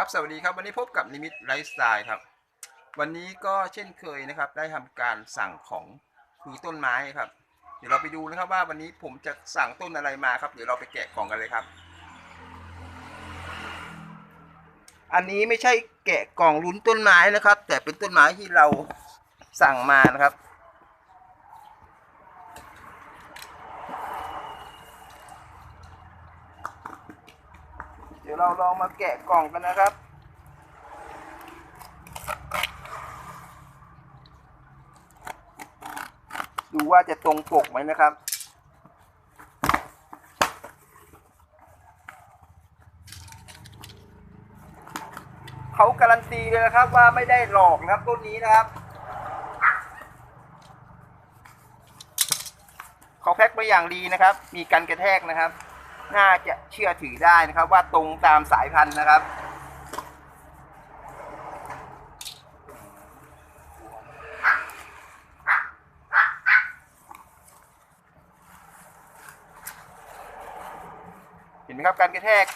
ครับสวัสดีครับวันนี้พบกับนิมิตไลฟ์สไตล์ครับ วันนี้ก็เช่นเคยนะครับ ได้ทำการสั่งของคือต้นไม้ครับ เดี๋ยวเราไปดูนะครับว่าวันนี้ผมจะสั่งต้นอะไรมาครับ เดี๋ยวเราไปแกะกล่องกันเลยครับ อันนี้ไม่ใช่แกะกล่องลุ้นต้นไม้นะครับ แต่เป็นต้นไม้ที่เราสั่งมานะครับ ดี๋ยวเราลองมาแกะกล่องกันนะครับ ดูว่าจะตรงปกไหมนะครับเขาการันตีเลยนะครับว่าไม่ได้หลอกนะครับต้นนี้นะครับเขาแพ็คมาอย่างดีนะครับ มีกันกระแทกนะครับ น่าจะเชื่อถือได้นะครับ ว่าตรงตามสายพันธุ์นะครับเห็นไหมครับการกระแทก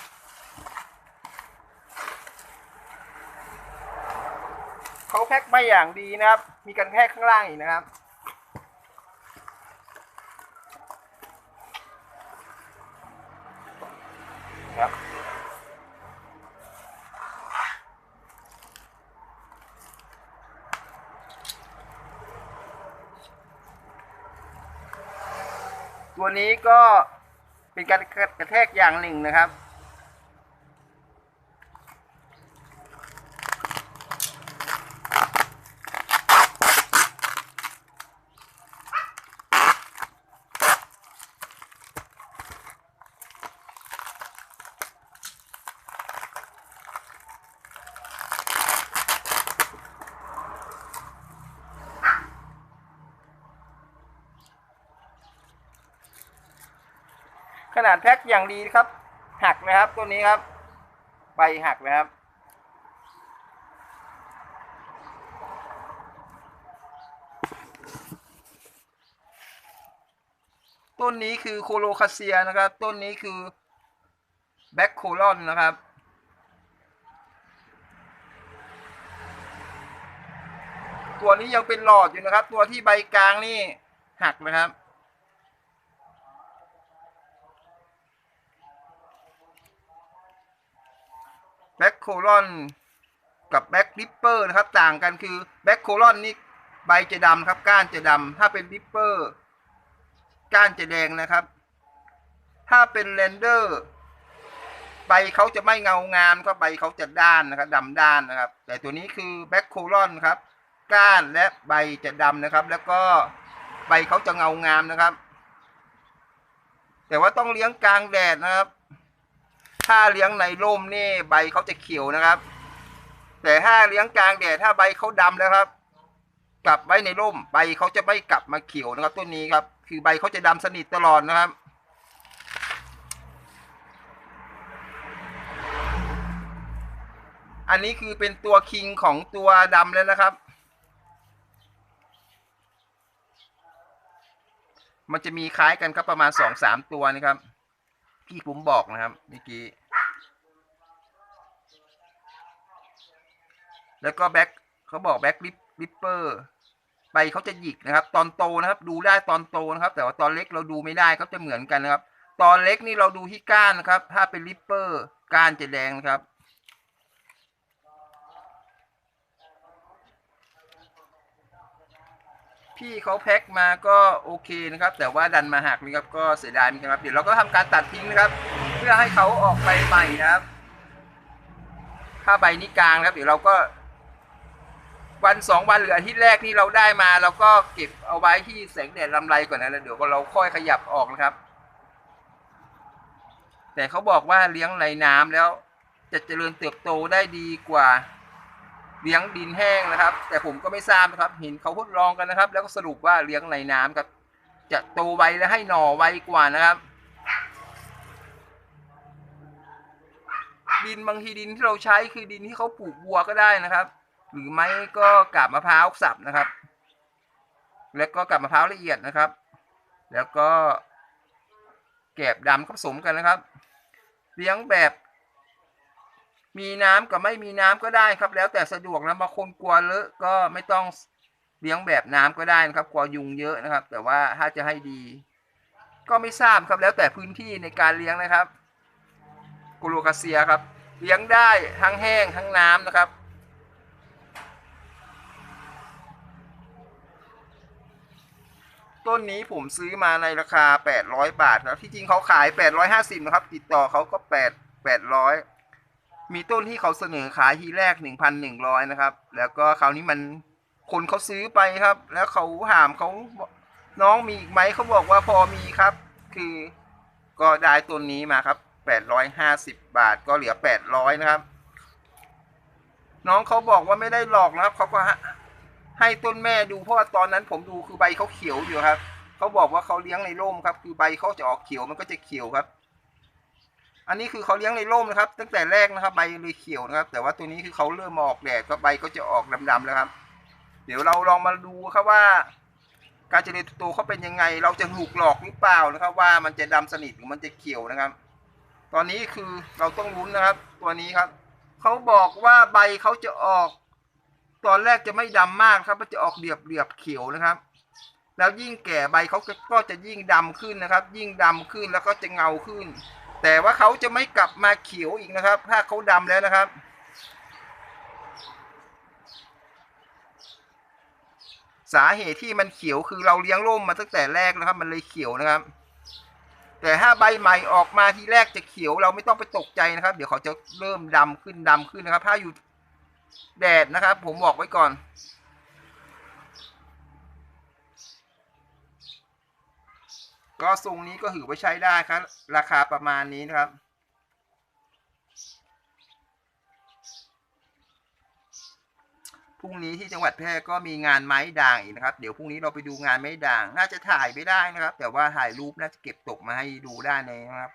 เขาแพ็คมาอย่างดีนะครับ มีการกระแทกข้างล่างอีกนะครับ ตัวนี้ก็เป็นการกระแทกอย่างหนึ่งนะครับ นาดแพ็คอย่างดีครับ หักนะครับตัวนี้ครับใบหักนะครับ ต้นนี้คือโคโลคาเซียนะครับ ต้นนี้คือแบ็คโคลอนนะครับตัวนี้ยังเป็นหลอดอยู่นะครับ ตัวที่ใบกลางนี่หักนะครับ แบ็ค โคลอนกับแบ็คริปเปอร์นะครับ ต่างกันคือแบ็คโคลอนนี่ใบจะดำครับ ก้านจะดำถ้าเป็นริปเปอร์ก้านจะแดงนะครับ ถ้าเป็นเรนเดอร์ใบเขาจะไม่เงางามก็ใบเขาจะด้านนะครับดำด้านนะครับ แต่ตัวนี้คือแบ็คโคลอนครับ ก้านและใบจะดำนะครับ แล้วก็ใบเขาจะเงางามนะครับ แต่ว่าต้องเลี้ยงกลางแดดนะครับ ถ้าเลี้ยงในร่มนี่ใบเขาจะเขียวนะครับ แต่ถ้าเลี้ยงกลางแดดถ้าใบเขาดำแล้วครับ กลับไว้ในร่มใบเขาจะไม่กลับมาเขียวนะครับต้นนี้ครับ คือใบเขาจะดำสนิทตลอดนะครับอันนี้คือเป็นตัวคิงของตัวดำแล้วนะครับ มันจะมีคล้ายกันครับประมาณสองสามตัวนะครับ พี่ผมบอกนะครับเมื่อกี้ แล้วก็แบ็คเขาบอกแบ็คลิปลิปเปอร์ใบเขาจะหยิกนะครับ ตอนโตนะครับ ดูได้ตอนโตนะครับ แต่ว่าตอนเล็กเราดูไม่ได้เขาจะเหมือนกันนะครับ ตอนเล็กนี่เราดูที่ก้านนะครับ ถ้าเป็นลิปเปอร์ก้านจะแดงนะครับ พี่เขาแพ็คมาก็โอเคนะครับ แต่ว่าดันมาหักนะครับก็เสียดายนกันครับ เดี๋ยวเราก็ทำการตัดทิ้งนะครับ เพื่อให้เขาออกใบใหม่นะครับถ้าใบนี้กลางนะครับ เดี๋ยวเราก็ วันสองวันหรืออาทิตย์แรกที่เราได้มาเราก็เก็บเอาไว้ที่แสงแดดลำไรก่อนนะแล้วเดี๋ยวเราค่อยขยับออกนะครับ แต่เขาบอกว่าเลี้ยงในน้ำแล้ว จะเจริญเติบโตได้ดีกว่า เลี้ยงดินแห้งนะครับ แต่ผมก็ไม่ทราบนะครับ เห็นเขาทดลองกันนะครับ แล้วก็สรุปว่าเลี้ยงในน้ำครับ จะโตไวและให้หน่อไวกว่านะครับ ดินบางทีดินที่เราใช้คือดินที่เขาปลูกวัวก็ได้นะครับ หรือไม่ก็กาบมะพร้าวสับนะครับ แล้วก็กาบมะพร้าวละเอียดนะครับ แล้วก็แกบดำผสมกันนะครับ เลี้ยงแบบ มีน้ำกับไม่มีน้ำก็ได้ครับ แล้วแต่สะดวกนะบางคนกลัวเลอะก็ไม่ต้องเลี้ยงแบบน้ำก็ได้นะครับกลัวยุงเยอะนะครับ แต่ว่าถ้าจะให้ดี ก็ไม่ทราบครับแล้วแต่พื้นที่ในการเลี้ยงนะครับกโลคาเซียครับ เลี้ยงได้ทั้งแห้งทั้งน้ำนะครับต้นนี้ผมซื้อมาในราคา 800 บาทครับที่จริงเขาขาย 850 นะครับ ติดต่อเขาก็ 8 800 มีต้นที่เขาเสนอขายทีแรก 1,100 นะครับ แล้วก็คราวนี้มันคนเขาซื้อไปครับ แล้วเขาถามเขาน้องมีอีกไหมเขาบอกว่าพอมีครับ คือก็ได้ต้นนี้มาครับ 850 บาทก็เหลือ 800 นะครับ น้องเขาบอกว่าไม่ได้หลอกนะครับเขาก็ให้ต้นแม่ดูเพราะว่าตอนนั้นผมดูคือใบเขาเขียวอยู่ครับเขาบอกว่าเขาเลี้ยงในร่มครับ คือใบเขาจะออกเขียวมันก็จะเขียวครับ อันนี้คือเขาเลี้ยงในร่มนะครับ ตั้งแต่แรกนะครับ ใบเลยเขียวนะครับ แต่ว่าตัวนี้คือเขาเริ่มออกแดดก็ใบก็จะออกดำๆแล้วครับ เดี๋ยวเราลองมาดูครับว่า การเจริญเติบโตเขาเป็นยังไง เราจะถูกหลอกหรือเปล่านะครับ ว่ามันจะดำสนิทหรือมันจะเขียวนะครับ ตอนนี้คือเราต้องลุ้นนะครับ ตัวนี้ครับเขาบอกว่าใบเขาจะออก ตอนแรกจะไม่ดำมากครับ มันจะออกเดียบเดียบเขียวนะครับแล้วยิ่งแก่ใบเขาก็ก็จะยิ่งดำขึ้นนะครับ ยิ่งดำขึ้นแล้วก็จะเงาขึ้น แต่ว่าเขาจะไม่กลับมาเขียวอีกนะครับ ถ้าเขาดำแล้วนะครับ สาเหตุที่มันเขียวคือเราเลี้ยงร่มมาตั้งแต่แรกนะครับ มันเลยเขียวนะครับ แต่ถ้าใบใหม่ออกมาทีแรกจะเขียวเราไม่ต้องไปตกใจนะครับ เดี๋ยวเขาจะเริ่มดำขึ้นดำขึ้นนะครับ ถ้าอยู่แดดนะครับ ผมบอกไว้ก่อน ก็ทรงนี้ก็ถือว่าใช้ได้ครับ ราคาประมาณนี้นะครับ พรุ่งนี้ที่จังหวัดแพร่ก็มีงานไม้ด่างอีกนะครับ เดี๋ยวพรุ่งนี้เราไปดูงานไม้ด่าง น่าจะถ่ายไม่ได้นะครับ แต่ว่าถ่ายรูปน่าจะเก็บตกมาให้ดูได้ในนะครับ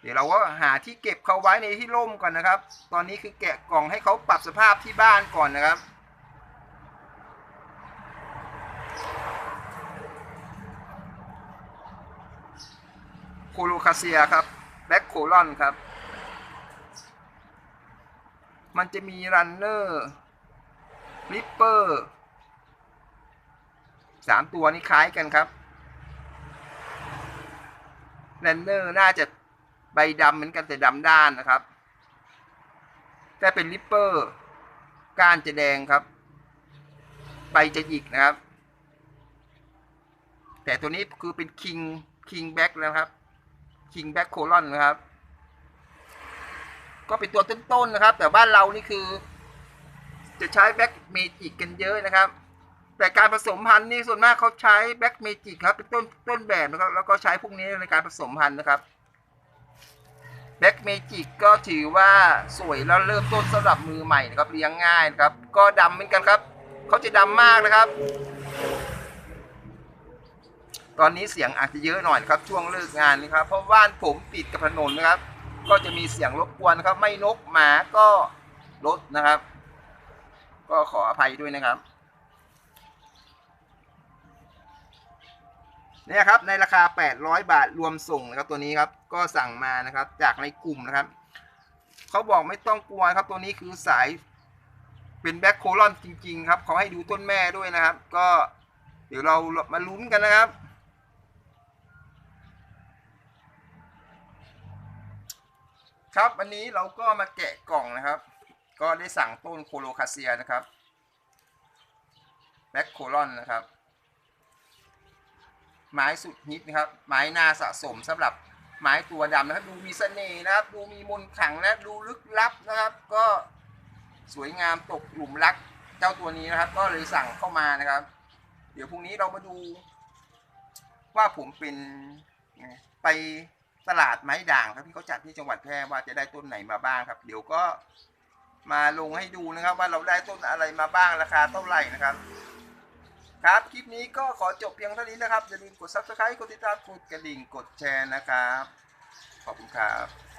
เดี๋ยวเราก็หาที่เก็บเขาไว้ในที่ร่มก่อนนะครับ ตอนนี้คือแกะกล่องให้เขาปรับสภาพที่บ้านก่อนนะครับ คโลคาเซียครับแบ็คโคลอนครับ มันจะมีรันเนอร์ริปเปอร์สามตัวนี้คล้ายกันครับรันเนอร์น่าจะใบดำเหมือนกันแต่ดำด้านนะครับ แต่เป็นริปเปอร์ก้านจะแดงครับ ใบจะหยิกนะครับ แต่ตัวนี้คือเป็นคิงคิงแบ็กนะครับ คิงแบ็กโคลอนนะครับ ก็เป็นตัวต้นๆนะครับ แต่บ้านเรานี่คือ จะใช้แบ็กเมจิกกันเยอะนะครับ แต่การผสมพันธุ์นี่ส่วนมากเขาใช้แบ็กเมจิกครับเป็นต้นต้นแบบนะครับแล้วก็ใช้พวกนี้ในการผสมพันธุ์นะครับแบ็กเมจิกก็ถือว่าสวยแล้วเริ่มต้นสำหรับมือใหม่นะครับเลี้ยงง่ายนะครับ ก็ดำเหมือนกันครับ เขาจะดำมากนะครับ ตอนนี้เสียงอาจจะเยอะหน่อยครับช่วงเลิกงานนะครับ เพราะบ้านผมติดกับถนนนะครับ ก็จะมีเสียงรบกวนครับ ไม่นกหมาก็รถนะครับ ก็ขออภัยด้วยนะครับเนี่ยครับในราคา 800 บาทรวมส่งนะครับตัวนี้ครับก็สั่งมานะครับ จากในกลุ่มนะครับเขาบอกไม่ต้องกลัวครับตัวนี้คือสายเป็นแบ็คโคลอนจริง ๆ ครับเขาให้ดูต้นแม่ด้วยนะครับ ก็เดี๋ยวเรามาลุ้นกันนะครับ ครับวันนี้เราก็มาแกะกล่องนะครับ ก็ได้สั่งต้นโคโลคาเซียนะครับแบ็คโคลอนนะครับ ไม้สุดฮิตนะครับ ไม้นาสะสมสำหรับไม้ตัวดำนะครับ ดูมีเสน่ห์นะครับ ดูมีมนขังและดูลึกลับนะครับ ก็สวยงามตกหลุมรักเจ้าตัวนี้นะครับ ก็เลยสั่งเข้ามานะครับ เดี๋ยวพรุ่งนี้เรามาดู ว่าผมเป็นไป ตลาดไม้ด่างครับที่เขาจัดที่จังหวัดแพร่ว่าจะได้ต้นไหนมาบ้างครับ เดี๋ยวก็มาลงให้ดูนะครับ ว่าเราได้ต้นอะไรมาบ้างราคาเท่าไหร่นะครับ ครับคลิปนี้ก็ขอจบเพียงเท่านี้นะครับอย่าลืมกด subscribe กดติดตามกดกระดิ่งกดแชร์นะครับ ขอบคุณครับ